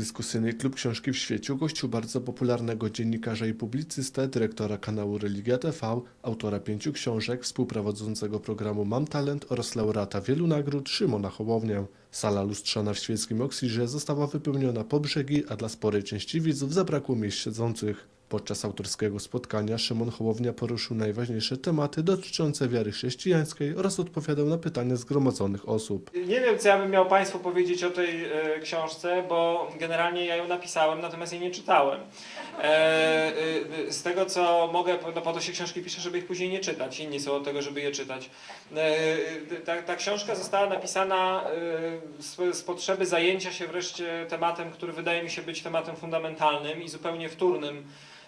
Dyskusyjny Klub Książki w Świecie gościł bardzo popularnego dziennikarza i publicystę, dyrektora kanału Religia TV, autora pięciu książek, współprowadzącego programu Mam Talent oraz laureata wielu nagród Szymona Hołownię. Sala lustrzana w świeckim Oksirze została wypełniona po brzegi, a dla sporej części widzów zabrakło miejsc siedzących. Podczas autorskiego spotkania Szymon Hołownia poruszył najważniejsze tematy dotyczące wiary chrześcijańskiej oraz odpowiadał na pytania zgromadzonych osób. Nie wiem, co ja bym miał Państwu powiedzieć o tej e, książce, bo generalnie ja ją napisałem, natomiast jej nie czytałem. E, e, z tego, co mogę, no po to się książki pisze, żeby ich później nie czytać. Inni są od tego, żeby je czytać. E, ta, ta książka została napisana e, z, z potrzeby zajęcia się wreszcie tematem, który wydaje mi się być tematem fundamentalnym i zupełnie wtórnym e,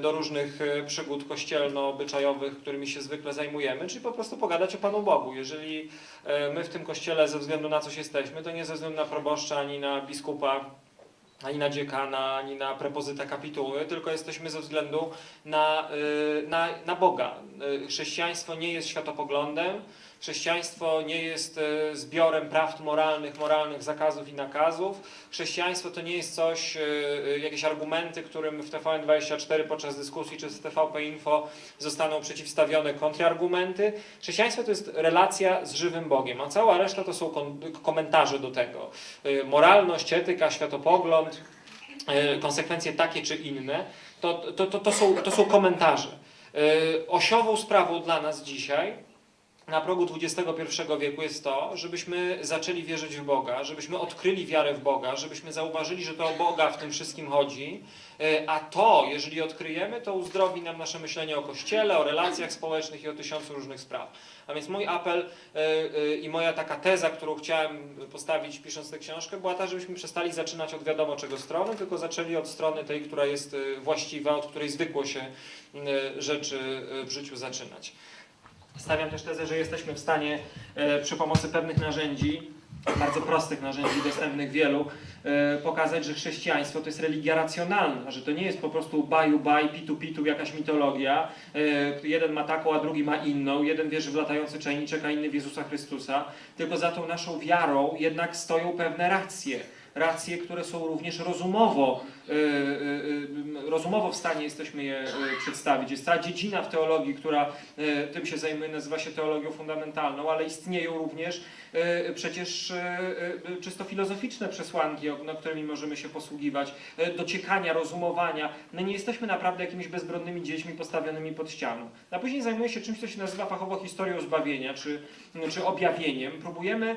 do różnych e, przygód kościelno-obyczajowych, którymi się zwykle zajmujemy, czyli po prostu pogadać o Panu Bogu. Jeżeli e, my w tym kościele ze względu na coś jesteśmy, to nie ze względu na proboszcza, ani na biskupa, ani na dziekana, ani na prepozyta kapituły, tylko jesteśmy ze względu na, na, na Boga. Chrześcijaństwo nie jest światopoglądem, chrześcijaństwo nie jest y, zbiorem prawd moralnych, moralnych zakazów i nakazów. Chrześcijaństwo to nie jest coś, y, y, jakieś argumenty, którym w TVN24 podczas dyskusji czy z TVP Info zostaną przeciwstawione kontrargumenty. Chrześcijaństwo to jest relacja z żywym Bogiem, a cała reszta to są komentarze do tego. Moralność, etyka, światopogląd, konsekwencje takie czy inne, to, to, to, to, są, to są komentarze. Osiową sprawą dla nas dzisiaj na progu XXI wieku jest to, żebyśmy zaczęli wierzyć w Boga, żebyśmy odkryli wiarę w Boga, żebyśmy zauważyli, że to o Boga w tym wszystkim chodzi, y, a to, jeżeli odkryjemy, to uzdrowi nam nasze myślenie o Kościele, o relacjach społecznych i o tysiącu różnych spraw. A więc mój apel y, y, i moja taka teza, którą chciałem postawić pisząc tę książkę, była ta, żebyśmy przestali zaczynać od wiadomo czego strony, tylko zaczęli od strony tej, która jest właściwa, od której zwykło się rzeczy w życiu zaczynać. Stawiam też tezę, że jesteśmy w stanie e, przy pomocy pewnych narzędzi, bardzo prostych narzędzi, dostępnych wielu, e, pokazać, że chrześcijaństwo to jest religia racjonalna, że to nie jest po prostu baju baj, pitu pitu, jakaś mitologia. E, jeden ma taką, a drugi ma inną. Jeden wierzy w latający czajniczek, a inny w Jezusa Chrystusa. Tylko za tą naszą wiarą jednak stoją pewne racje. Racje, które są również rozumowo, rozumowo w stanie jesteśmy je przedstawić. Jest cała dziedzina w teologii, która tym się zajmuje, nazywa się teologią fundamentalną, ale istnieją również przecież czysto filozoficzne przesłanki, no, którymi możemy się posługiwać, dociekania, rozumowania. My nie jesteśmy naprawdę jakimiś bezbronnymi dziećmi postawionymi pod ścianą. A później zajmuje się czymś, co się nazywa fachowo historią zbawienia, czy, czy objawieniem. Próbujemy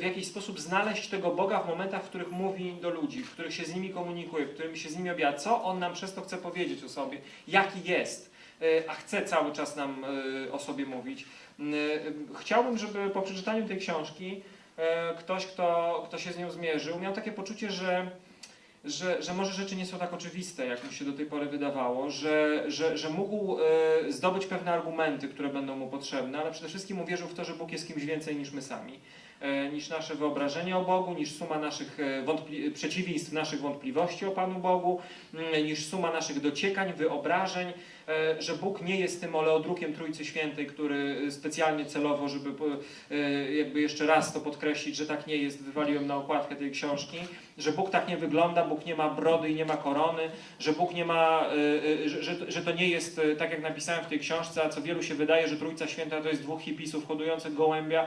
w jakiś sposób znaleźć tego Boga w momentach, w których mówi do ludzi, w których się z nimi komunikuje, w których się z nimi objawia. Co On nam przez to chce powiedzieć o sobie? Jaki jest? E, A chce cały czas nam e, o sobie mówić. E, Chciałbym, żeby po przeczytaniu tej książki ktoś, kto, kto się z nią zmierzył, miał takie poczucie, że, że, że może rzeczy nie są tak oczywiste, jak mu się do tej pory wydawało, że, że, że mógł zdobyć pewne argumenty, które będą mu potrzebne, ale przede wszystkim uwierzył w to, że Bóg jest kimś więcej niż my sami. E, niż nasze wyobrażenie o Bogu, niż suma naszych e, wątpli- przeciwieństw naszych wątpliwości o Panu Bogu, mm, niż suma naszych dociekań, wyobrażeń, e, że Bóg nie jest tym oleodrukiem Trójcy Świętej, który specjalnie celowo, żeby jakby jeszcze raz to podkreślić, że tak nie jest, wywaliłem na okładkę tej książki, że Bóg tak nie wygląda, Bóg nie ma brody i nie ma korony, że Bóg nie ma, e, e, że, że, że to nie jest tak jak napisałem w tej książce, a co wielu się wydaje, że Trójca Święta to jest dwóch hipisów hodujących gołębia,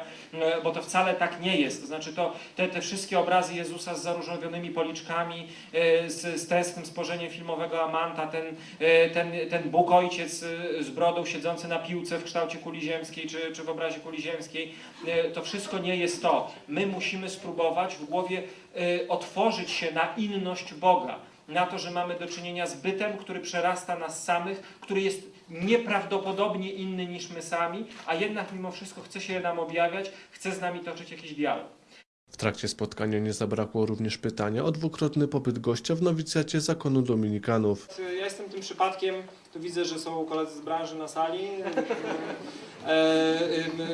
bo to wcale tak nie jest. To znaczy to, te, te wszystkie obrazy Jezusa z zaróżowionymi policzkami, z, z tęsknym filmowego Amanta, ten, ten, ten Bóg Ojciec z brodą siedzący na piłce w kształcie kuli ziemskiej, czy, czy w obrazie kuli ziemskiej, to wszystko nie jest to. My musimy spróbować w głowie otworzyć się na inność Boga. Na to, że mamy do czynienia z bytem, który przerasta nas samych, który jest nieprawdopodobnie inny niż my sami, a jednak mimo wszystko chce się nam objawiać, chce z nami toczyć jakiś dialog. W trakcie spotkania nie zabrakło również pytania o dwukrotny pobyt gościa w nowicjacie zakonu dominikanów. Ja jestem tym przypadkiem, tu widzę, że są koledzy z branży na sali. E,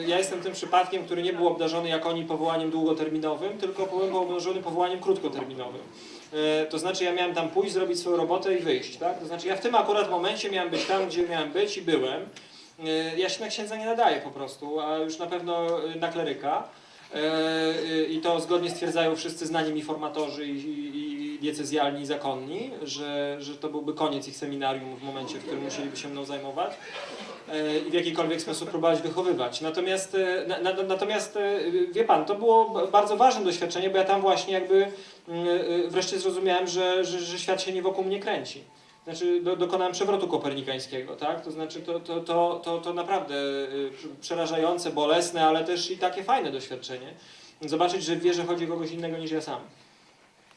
Ja jestem tym przypadkiem, który nie był obdarzony jak oni powołaniem długoterminowym, tylko był obdarzony powołaniem krótkoterminowym. E, To znaczy ja miałem tam pójść, zrobić swoją robotę i wyjść, tak? To znaczy ja w tym akurat momencie miałem być tam, gdzie miałem być i byłem. E, Ja się na księdza nie nadaję po prostu, a już na pewno na kleryka. E, I to zgodnie stwierdzają wszyscy znani mi formatorzy i, diecezjalni i zakonni, że, że to byłby koniec ich seminarium w momencie, w którym musieliby się mną zajmować e, i w jakikolwiek sposób próbować wychowywać. Natomiast, e, na, na, natomiast e, wie pan, to było bardzo ważne doświadczenie, bo ja tam właśnie jakby mm, e, wreszcie zrozumiałem, że, że, że świat się nie wokół mnie kręci. Znaczy do, dokonałem przewrotu kopernikańskiego, tak? To znaczy to, to, to, to, to naprawdę y, przerażające, bolesne, ale też i takie fajne doświadczenie. Zobaczyć, że wie, że chodzi o kogoś innego niż ja sam.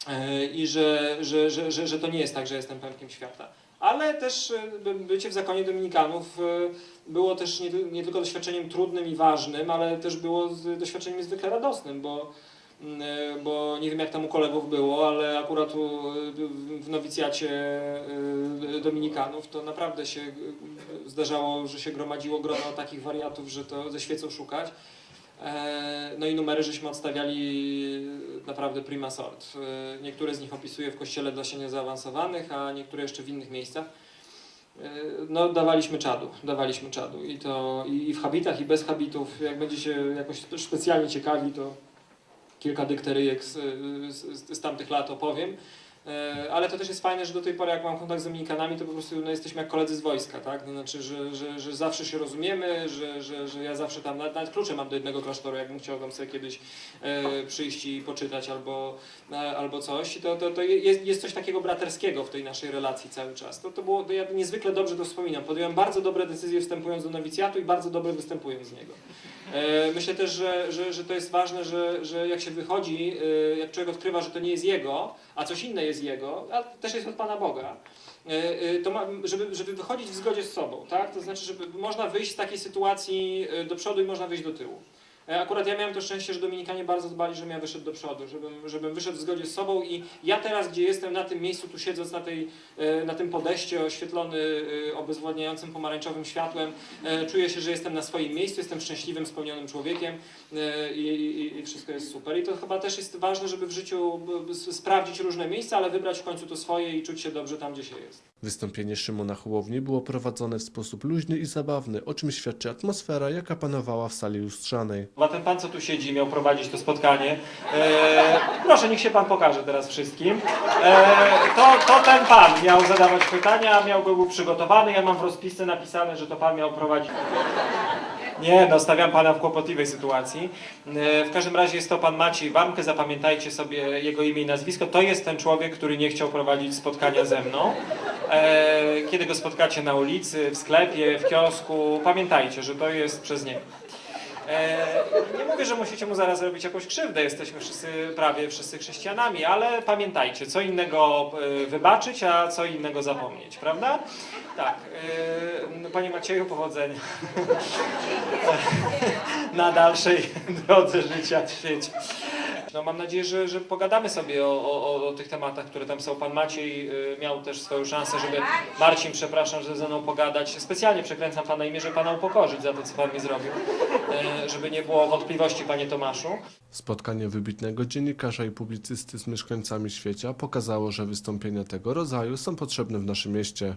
E, I że, że, że, że, że to nie jest tak, że jestem pępkiem świata. Ale też y, by- bycie w zakonie Dominikanów y, było też nie, nie tylko doświadczeniem trudnym i ważnym, ale też było doświadczeniem zwykle radosnym, bo bo nie wiem jak tam u kolegów było, ale akurat u, w- nowicjacie e, Dominikanów to naprawdę się e, zdarzało, że się gromadziło grono takich wariatów, że to ze świecą szukać. E, No i numery żeśmy odstawiali naprawdę prima sort. E, Niektóre z nich opisuję w kościele dla się zaawansowanych, a niektóre jeszcze w innych miejscach. E, No dawaliśmy czadu, dawaliśmy czadu i to i w habitach i bez habitów. Jak będziecie jakoś specjalnie ciekawi, to kilka dykteryjek z, z, z tamtych lat opowiem. E, Ale to też jest fajne, że do tej pory jak mam kontakt z Dominikanami, to po prostu no, jesteśmy jak koledzy z wojska, tak? Znaczy, że, że, że zawsze się rozumiemy, że, że, że ja zawsze tam, nawet, nawet klucze mam do jednego klasztoru, jakbym chciał tam sobie kiedyś e, przyjść i poczytać albo, e, albo coś. To, to, to jest, jest coś takiego braterskiego w tej naszej relacji cały czas. To, to było, to ja niezwykle dobrze to wspominam. Podjąłem bardzo dobre decyzje wstępując do nowicjatu i bardzo dobre występując z niego. E, Myślę też, że, że, że to jest ważne, że, że jak się wychodzi, e, jak człowiek odkrywa, że to nie jest jego, a coś inne jest jego, a też jest od Pana Boga, e, to ma, żeby, żeby wychodzić w zgodzie z sobą, tak? To znaczy, żeby można wyjść z takiej sytuacji do przodu i można wyjść do tyłu. E, Akurat ja miałem to szczęście, że Dominikanie bardzo dbali, żebym ja wyszedł do przodu, żebym, żebym wyszedł w zgodzie z sobą i ja teraz, gdzie jestem na tym miejscu, tu siedząc na, tej, e, na tym podejście oświetlony e, obezwładniającym pomarańczowym światłem, czuję się, że jestem na swoim miejscu, jestem szczęśliwym, spełnionym człowiekiem i, i, i wszystko jest super. I to chyba też jest ważne, żeby w życiu sprawdzić różne miejsca, ale wybrać w końcu to swoje i czuć się dobrze tam, gdzie się jest. Wystąpienie Szymona Hołowni było prowadzone w sposób luźny i zabawny, o czym świadczy atmosfera, jaka panowała w sali lustrzanej. Chyba ten pan, co tu siedzi, miał prowadzić to spotkanie. E, proszę, niech się pan pokaże teraz wszystkim. E, to, to ten pan miał zadawać pytania, miał był przygotowany. Ja mam w rozpisce napisane, że to pan miał prowadzić. Nie, no stawiam pana w kłopotliwej sytuacji. E, W każdym razie jest to pan Maciej Warmke, zapamiętajcie sobie jego imię i nazwisko. To jest ten człowiek, który nie chciał prowadzić spotkania ze mną. Kiedy go spotkacie na ulicy, w sklepie, w kiosku, pamiętajcie, że to jest przez niego. E, nie mówię, że musicie mu zaraz zrobić jakąś krzywdę, jesteśmy wszyscy, prawie wszyscy chrześcijanami, ale pamiętajcie, co innego e, wybaczyć, a co innego zapomnieć, prawda? Tak. E, no, Panie Macieju, powodzenia na dalszej drodze życia w świecie. No, mam nadzieję, że, że pogadamy sobie o, o, o tych tematach, które tam są. Pan Maciej y, miał też swoją szansę, żeby... Marcin, przepraszam, że ze mną pogadać. Specjalnie przekręcam Pana imię, żeby Pana upokorzyć za to, co Pan mi zrobił. Y, żeby nie było wątpliwości, Panie Tomaszu. Spotkanie wybitnego dziennikarza i publicysty z mieszkańcami świata pokazało, że wystąpienia tego rodzaju są potrzebne w naszym mieście.